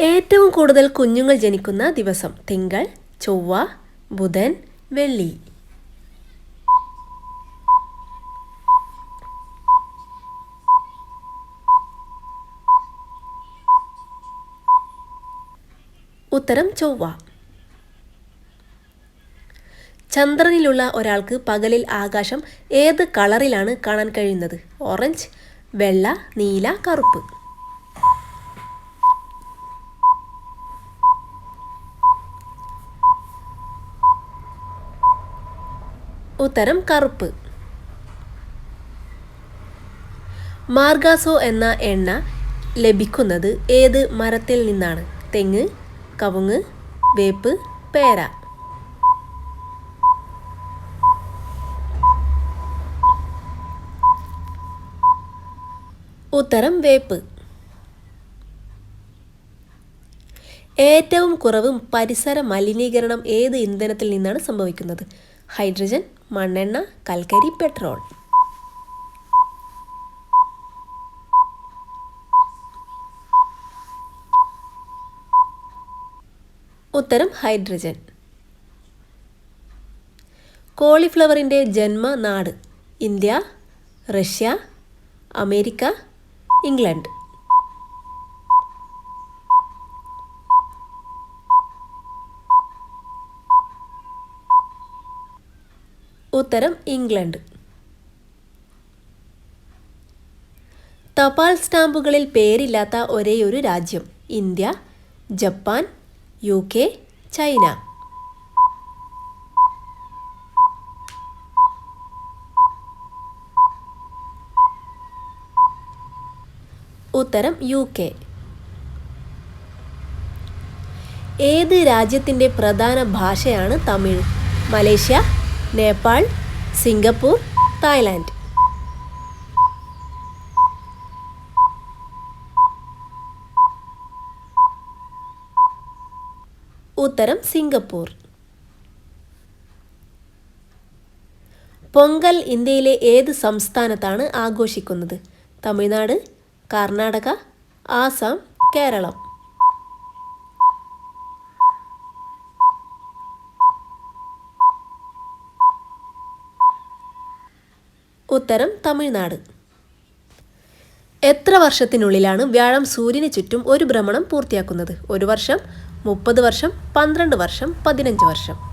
ഏറ്റവും കൂടുതൽ കുഞ്ഞുങ്ങൾ ജനിക്കുന്ന ദിവസം തിങ്കൾ ചൊവ്വ ബുധൻ വെള്ളി. ഉത്തരം ചൊവ്വ. ചന്ദ്രനിലുള്ള ഒരാൾക്ക് പകലിൽ ആകാശം ഏത് കളറിലാണ് കാണാൻ കഴിയുന്നത്? ഓറഞ്ച് വെള്ള നീല കറുപ്പ്. ഉത്തരം കറുപ്പ്. മാർഗാസോ എന്ന എണ്ണ ലഭിക്കുന്നത് ഏത് മരത്തിൽ നിന്നാണ്? തെങ്ങ് കവുങ്ങ് വേപ്പ് പേര. ഉത്തരം വേപ്പ്. ഏറ്റവും കുറവും പരിസര മലിനീകരണം ഏത് ഇന്ധനത്തിൽ നിന്നാണ് സംഭവിക്കുന്നത്? ഹൈഡ്രജൻ മണ്ണെണ്ണ കൽക്കരി പെട്രോൾ. ഉത്തരം ഹൈഡ്രജൻ. കോളിഫ്ലവറിന്റെ ജന്മനാട് ഇന്ത്യ റഷ്യ അമേരിക്ക ഇംഗ്ലണ്ട്. ഉത്തരം ഇംഗ്ലണ്ട്. തപാൽ സ്റ്റാമ്പുകളിൽ പേരില്ലാത്ത ഒരേയൊരു രാജ്യം India Japan U K China. ഉത്തരം യു കെ ഏത് രാജ്യത്തിന്റെ പ്രധാന ഭാഷയാണ് Tamil? Malaysia Nepal Singapore Thailand. ഉത്തരം സിംഗപ്പൂർ. പൊങ്കൽ ഇന്ത്യയിലെ ഏത് സംസ്ഥാനത്താണ് ആഘോഷിക്കുന്നത്? തമിഴ്നാട് കർണാടക ആസാം കേരളം. ഉത്തരം തമിഴ്നാട്. എത്ര വർഷത്തിനുള്ളിലാണ് വ്യാഴം സൂര്യന് ചുറ്റും ഒരു ഭ്രമണം പൂർത്തിയാക്കുന്നത്? ഒരു വർഷം മുപ്പത് വർഷം പന്ത്രണ്ട് വർഷം പതിനഞ്ച് വർഷം.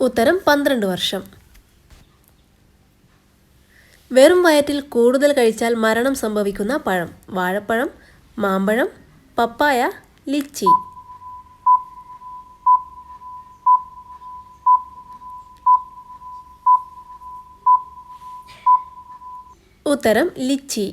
ഉത്തരം പന്ത്രണ്ട് വർഷം. വെറും വയറ്റിൽ കൂടുതൽ കഴിച്ചാൽ മരണം സംഭവിക്കുന്ന പഴം. വാഴപ്പഴം മാമ്പഴം പപ്പായ ലിച്ചി. ഉത്തരം ലിച്ചി.